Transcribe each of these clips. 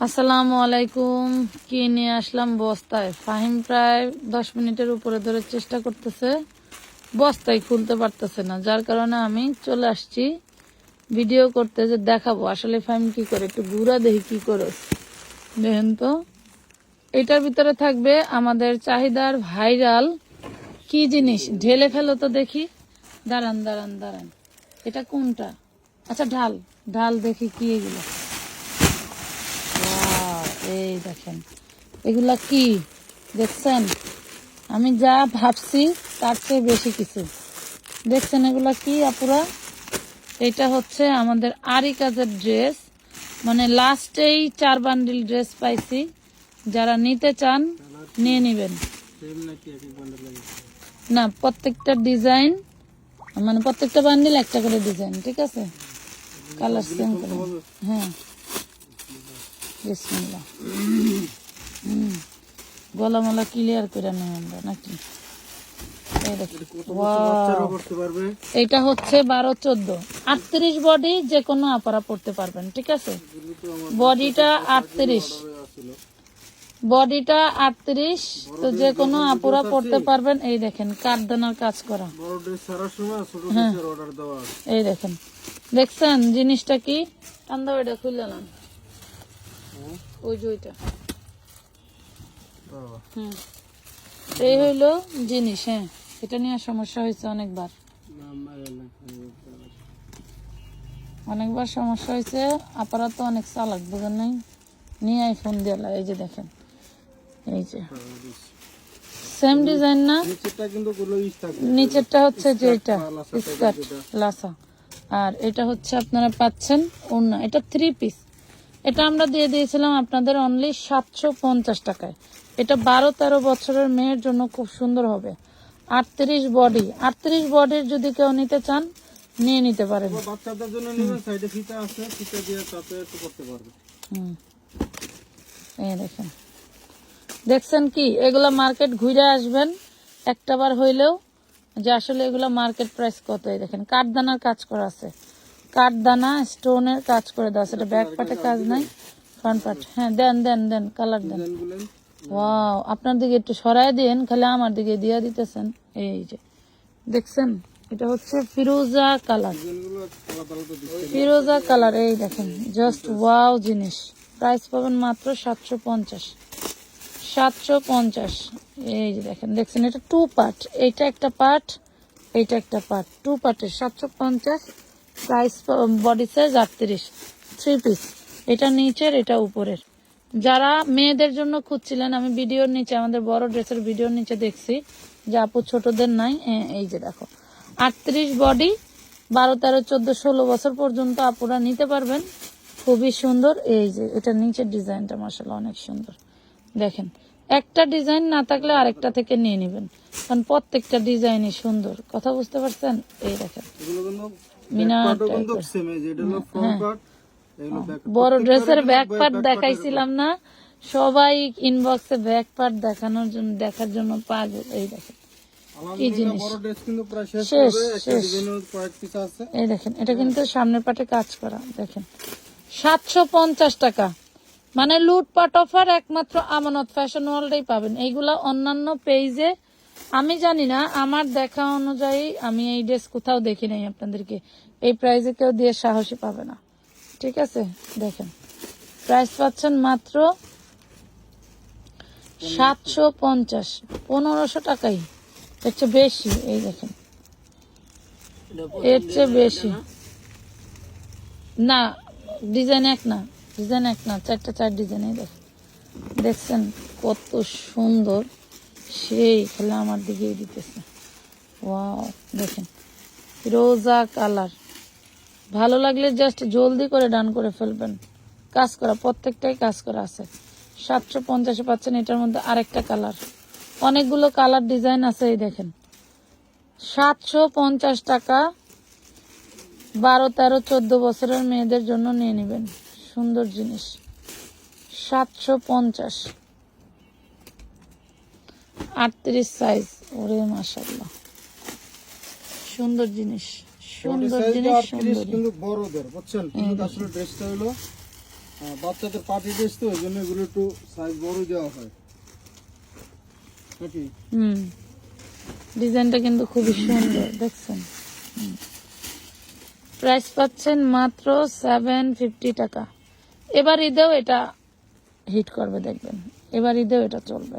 আসসালামু আলাইকুম। কি নিয়ে আসলাম? বস্তায়। ফাহিম প্রায় দশ মিনিটের উপরে ধরে চেষ্টা করতেছে। বস্তায় খুলতে পারতেছে না। যার কারণে আমি চলে আসছি ভিডিও করতে যে দেখাবো। আসলে ফাহিম কি করে? একটু ঘুরা দেখি কি করে। দেখেন তো। এটার ভিতরে থাকবে আমাদের চাহিদার ভাইরাল কি জিনিস? ঢেলে ফেলো তো দেখি। দাঁড়ান দাঁড়ান দাঁড়ান। এটা কোনটা? আচ্ছা ঢাল। ঢাল দেখি কি এগুলো। এই দেখেন। এগুলা কি? দেখছেন? আমি যা ভাবছি, তার চেয়ে বেশি কিছু। দেখছেন এগুলা কি, আপুরা? এটা হচ্ছে আমাদের আরি কাজের ড্রেস। মানে লাস্টেই চার বান্ডিল ড্রেস পাইছি। যারা নিতে চান, নিয়ে নেবেন। না, প্রত্যেকটা ডিজাইন মানে প্রত্যেকটা বান্ডিল একটা করে ডিজাইন, ঠিক আছে? কালার সেম করে। হ্যাঁ। বিসমিল্লাহ হুম। ক্লিয়ার করে আমরা নাকি? এইটা হচ্ছে বারো চোদ্দ। আটত্রিশ বডি যে কোনো আপারা পড়তে পারবেন ঠিক আছে? বডিটা আটত্রিশ। বডিটা আটত্রিশ তো যে কোনো আপুরা পড়তে পারবেন। এই দেখেন কাঠদানার কাজ করা। হ্যাঁ। এই দেখেন। দেখছেন জিনিসটা কি? টান্দা ওইটা খুললে না। ওই যে ওইটা। হুম। এই হইল জিনিস হ্যাঁ। এটা নিয়ে সমস্যা হয়েছে অনেকবার। অনেকবার সমস্যা হয়েছে। আপারা তো অনেক চালাক বুঝেন নাই? নিয়ে ফোন দিয়ে এই যে দেখেন। এই যে। সেম ডিজাইন না? নিচেরটা হচ্ছে যে এটা স্কার্ট যেটা। লাসা। আর এটা হচ্ছে আপনারা পাচ্ছেন ওড়না। এটা থ্রি পিস এটা আমরা দিয়ে দিয়েছিলাম আপনাদের অনলি সাতশো পঞ্চাশ টাকায়। এটা বারো তেরো বছরের মেয়ের জন্য খুব সুন্দর হবে। আটত্রিশ বডি আটত্রিশ বডির যদি কেউ নিতে চান নিয়ে নিতে পারেন। বাচ্চাদের জন্য নেবেন সাইডে ফিতা আছে ফিতা দিয়ে তাতে একটু করতে পারবে। হুম। এই দেখেন। দেখছেন কি? এগুলা মার্কেট ঘুরে আসবেন একটা বার হইলেও যে আসলে এগুলা মার্কেট প্রাইস কত এই দেখেন। কাঠদানার কাজ করা আছে। কাঠদানা স্টোনের কাজ করে দেওয়া সেটা ব্যাক পার্টে কাজ নাই ফ্রন্ট পার্ট হ্যাঁ দেন দেন দেন কালার দেন। ওয়াও আপনার দিকে একটু সরাই দিন খালি আমার দিকে দিয়ে দিতেছেন। এই যে দেখছেন? এটা হচ্ছে ফিরোজা কালার ফিরোজা কালার এই দেখেন জাস্ট ওয়াও জিনিস। প্রাইস পাবেন মাত্র সাতশো পঞ্চাশ। সাতশো পঞ্চাশ এই যে দেখেন দেখছেন এটা টু পার্ট এইটা একটা পার্ট এইটা একটা পার্ট টু পার্টের সাতশো পঞ্চাশ প্রাইস বডি সাইজ আটত্রিশ থ্রি পিস এটা নিচের, এটা উপরের। যারা মেয়েদের জন্য খুঁজছিলেন, আমি ভিডিওর নিচে, আমাদের বড় ড্রেসের ভিডিওর নিচে দেখছি, যে আপু ছোটদের নাই এই যে দেখো। আটত্রিশ বডি বারো, তেরো, চোদ্দ, ষোলো বছর পর্যন্ত আপুরা নিতে পারবেন। খুবই সুন্দর। এই যে, এটা নিচের ডিজাইনটা মাসাল অনেক সুন্দর। দেখেন, একটা ডিজাইন না থাকলে আরেকটা থেকে নিয়ে নেবেন। কারণ প্রত্যেকটা ডিজাইনই সুন্দর। কথা বুঝতে পারছেন? এই দেখেন। এগুলো কিন্তু মিনার পার্টও কিন্তু টাইপের। সেম এই যে এটা হলো ফ্রন্ট পার্ট এগুলো ব্যাক বড় ড্রেসের ব্যাক পার্ট দেখাইছিলাম না। সবাই ইনবক্সে ব্যাক পার্ট দেখানোর জন্য দেখার জন্য পাগল। এই দেখেন বড় ড্রেস শেষ এই দেখেন এটা কিন্তু সামনের পাটে কাজ করা দেখেন। সাতশো পঞ্চাশ টাকা। মানে লুটপাট অফার একমাত্র আমানত ফ্যাশন ওয়ার্ল্ডেই পাবেন। এইগুলা অন্যান্য পেজে আমি জানি না, আমার দেখা অনুযায়ী আমি এই ড্রেস কোথাও দেখি নাই আপনাদেরকে। এই প্রাইজে কেউ দিয়ে সাহসী পাবে না। ঠিক আছে? দেখেন। প্রাইস পাচ্ছেন মাত্র সাতশো পঞ্চাশ। পনেরোশো টাকাই। এর চেয়ে বেশি, এই দেখেন। এর চেয়ে বেশি। না ডিজাইন এক না ডিজাইন এক না, চারটা চার ডিজাইন দেখেন। দেখছেন কত সুন্দর। সেই খেলে আমার দিকে দিতেছে। ওয়াও, দেখেন। রোজা কালার। ভালো লাগলে জাস্ট জলদি করে ডান করে ফেলবেন। কাজ করা, প্রত্যেকটাই কাজ করা আছে। সাতশো পঞ্চাশে পাচ্ছেন, এটার মধ্যে আরেকটা কালার। অনেকগুলো কালার ডিজাইন আছে এই দেখেন। সাতশো পঞ্চাশ টাকা বারো, তেরো, চোদ্দ বছরের মেয়েদের জন্য নিয়ে নেবেন। সুন্দর জিনিস। সাতশো পঞ্চাশ। আটত্রিশ সাইজ ওরে মাসাল্লাহ সুন্দর জিনিস সুন্দর জিনিস সুন্দর কিন্তু বড়দের বুঝছেন? কিন্তু আসলে ড্রেসটা হলো হ্যাঁ, বাচ্চাদের পার্টি ড্রেস তো ওই জন্য এগুলো একটু সাইজ বড় দেওয়া হয়। নাকি? হুম। ডিজাইনটা কিন্তু খুবই সুন্দর দেখছেন? প্রাইস পাচ্ছেন মাত্র সেভেন ফিফটি টাকা। এবার ঈদেও এটা হিট করবে দেখবেন। এবার ঈদেও এটা চলবে।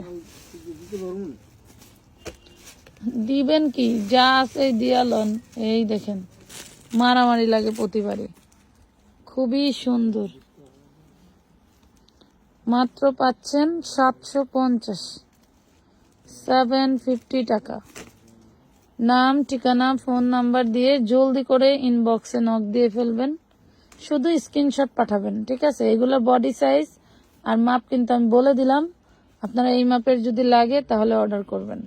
দিবেন কি? যা আছে দিয়ালন এই দেখেন, মারামারি লাগে প্রতিবারে। খুবই সুন্দর। মাত্র পাচ্ছেন সাতশো পঞ্চাশ। সেভেন ফিফটি টাকা। নাম, ঠিকানা ফোন নাম্বার দিয়ে জলদি করে ইনবক্সে নক দিয়ে ফেলবেন। শুধু স্ক্রিনশট পাঠাবেন, ঠিক আছে? এগুলোর বডি সাইজ আর মাপ কিন্তু আমি বলে দিলাম। আপনারা এই মাপের যদি লাগে, তাহলে অর্ডার করবেন।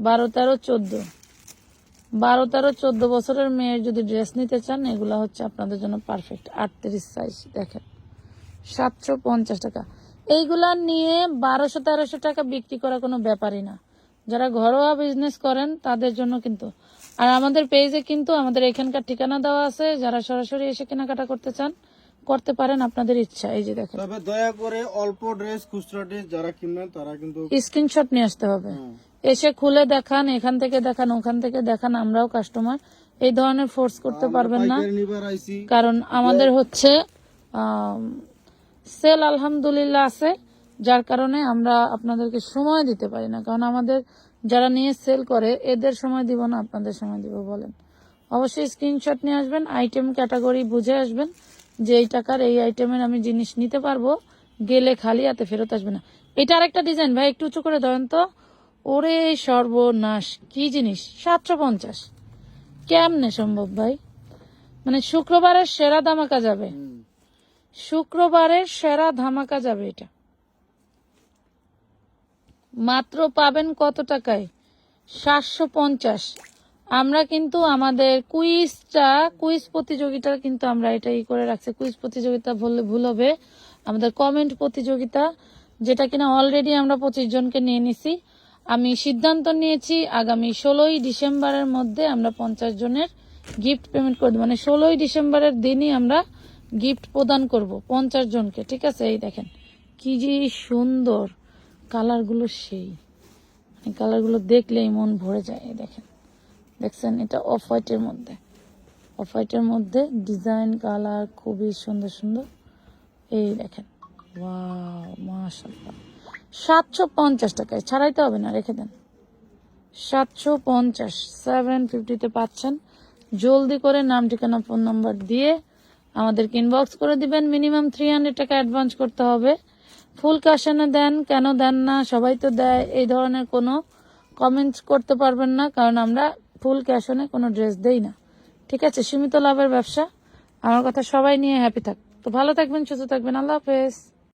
বারো, তেরো, চোদ্দ। বারো, তেরো, চোদ্দ বছরের মেয়ের যদি ড্রেস নিতে চান, এগুলো হচ্ছে আপনাদের জন্য পারফেক্ট আটত্রিশ সাইজ দেখেন। সাতশো পঞ্চাশ টাকা। এইগুলা নিয়ে বারোশো, তেরোশো টাকা বিক্রি করা কোনো ব্যাপারই না। যারা ঘরোয়া বিজনেস করেন, তাদের জন্য কিন্তু। আর আমাদের পেজে কিন্তু আমাদের এখানকার ঠিকানা দেওয়া আছে। যারা সরাসরি এসে কেনাকাটা করতে চান করতে পারেন আপনাদের ইচ্ছা এই যে দেখেন। তবে দয়া করে অল্প ড্রেস খুচরা ড্রেস যারা কিনবেন তারা কিন্তু স্ক্রিনশট নিয়ে আসতে হবে। এসে খুলে দেখান এখান থেকে দেখান ওখান থেকে দেখান আমরাও কাস্টমার এই ধরনের ফোর্স করতে পারবেন না। কারণ আমাদের হচ্ছে সেল আলহামদুলিল্লাহ আছে যার কারণে আমরা আপনাদেরকে সময় দিতে পারি না। কারণ আমাদের যারা নিয়ে সেল করে এদের সময় দিব না আপনাদের সময় দিব বলেন। অবশ্যই স্ক্রিনশট নিয়ে আসবেন আইটেম ক্যাটাগরি বুঝে আসবেন। যে এই টাকার এই আইটেমের আমি জিনিস নিতে পারব, গেলে খালি হাতে ফেরত আসবে না। এটা আরেকটা ডিজাইন ভাই, একটু উঁচু করে দেন তো। ওরে সর্বনাশ, কি জিনিস? সাতশো পঞ্চাশ। কেমনে সম্ভব, ভাই? মানে শুক্রবারের সেরা ধামাকা যাবে। শুক্রবারের সেরা ধামাকা যাবে এটা। মাত্র পাবেন কত টাকায়? সাতশো পঞ্চাশ। আমরা কিন্তু আমাদের কুইজটা, কুইজ প্রতিযোগিতা কিন্তু আমরা এটা এটাই করে রাখছি। কুইজ প্রতিযোগিতা বললে ভুল হবে। আমাদের কমেন্ট প্রতিযোগিতা, যেটা কিনা অলরেডি আমরা পঁচিশ জনকে নিয়ে নিছি। আমি সিদ্ধান্ত নিয়েছি, আগামী ষোলোই ডিসেম্বরের মধ্যে আমরা পঞ্চাশ জনের গিফট পেমেন্ট করে দেবো। মানে ষোলোই ডিসেম্বরের দিনই আমরা গিফট প্রদান করব পঞ্চাশ জনকে, ঠিক আছে? এই দেখেন, কি যে সুন্দর। কালারগুলো সেই। কালারগুলো দেখলেই মন ভরে যায়, এই দেখেন। দেখছেন, এটা অফ হোয়াইটের মধ্যে। অফ হোয়াইটের মধ্যে ডিজাইন কালার খুবই সুন্দর সুন্দর। এই দেখেন ওয়াও সাতশো পঞ্চাশ টাকায়, ছাড়াইতে হবে না, রেখে দেন। সাতশো পঞ্চাশ সেভেন ফিফটিতে পাচ্ছেন। জলদি করে নাম, ঠিকানা ফোন নাম্বার দিয়ে আমাদেরকে ইনবক্স করে দিবেন। মিনিমাম থ্রি হান্ড্রেড টাকা অ্যাডভান্স করতে হবে। ফুল ক্যাশনে দেন, কেন দেন না, সবাই তো দেয়। এই ধরনের কোনো কমেন্টস করতে পারবেন না, কারণ আমরা ফুল ক্যাশ ক্যাশনে কোনো ড্রেস দেই না। ঠিক আছে? সীমিত লাভের ব্যবসা। আমার কথা সবাই নিয়ে হ্যাপি থাক। তো ভালো থাকবেন, সুস্থ থাকবেন। আল্লাহ হাফেজ।